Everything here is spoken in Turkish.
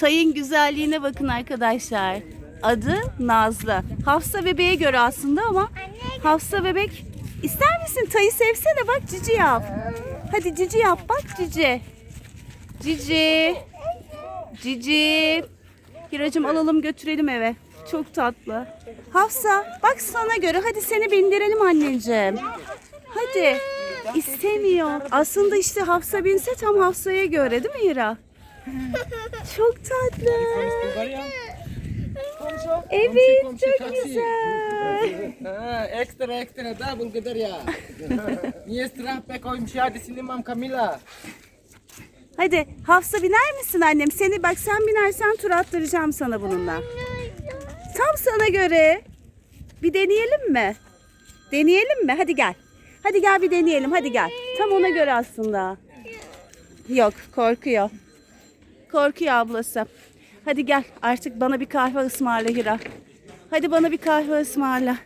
Tayın güzelliğine bakın arkadaşlar. Adı Nazlı. Hafsa bebeğe göre aslında ama Hafsa bebek ister misin? Tayı sevsene bak cici yap. Hadi cici yap bak cici. Cici. Cici. Hiracım alalım götürelim eve. Çok tatlı. Hafsa bak sana göre hadi seni bindirelim anneciğim. Hadi. İstemiyor. Aslında işte Hafsa binse tam Hafsa'ya göre değil mi Hira? Çok tatlı. Evet çok güzel. Extra extra da Bulgaria. Nije strah pe kojim ja snimam Kamila. Hadi Hafsa biner misin annem? Seni bak sen binersen tur attıracağım sana bununla. Tam sana göre. Bir deneyelim mi? Deneyelim mi? Hadi gel. Hadi gel bir deneyelim. Hadi gel. Tam ona göre aslında. Yok korkuyor. Korkuyor ablası. Hadi gel artık bana bir kahve ısmarla Hira. Hadi bana bir kahve ısmarla.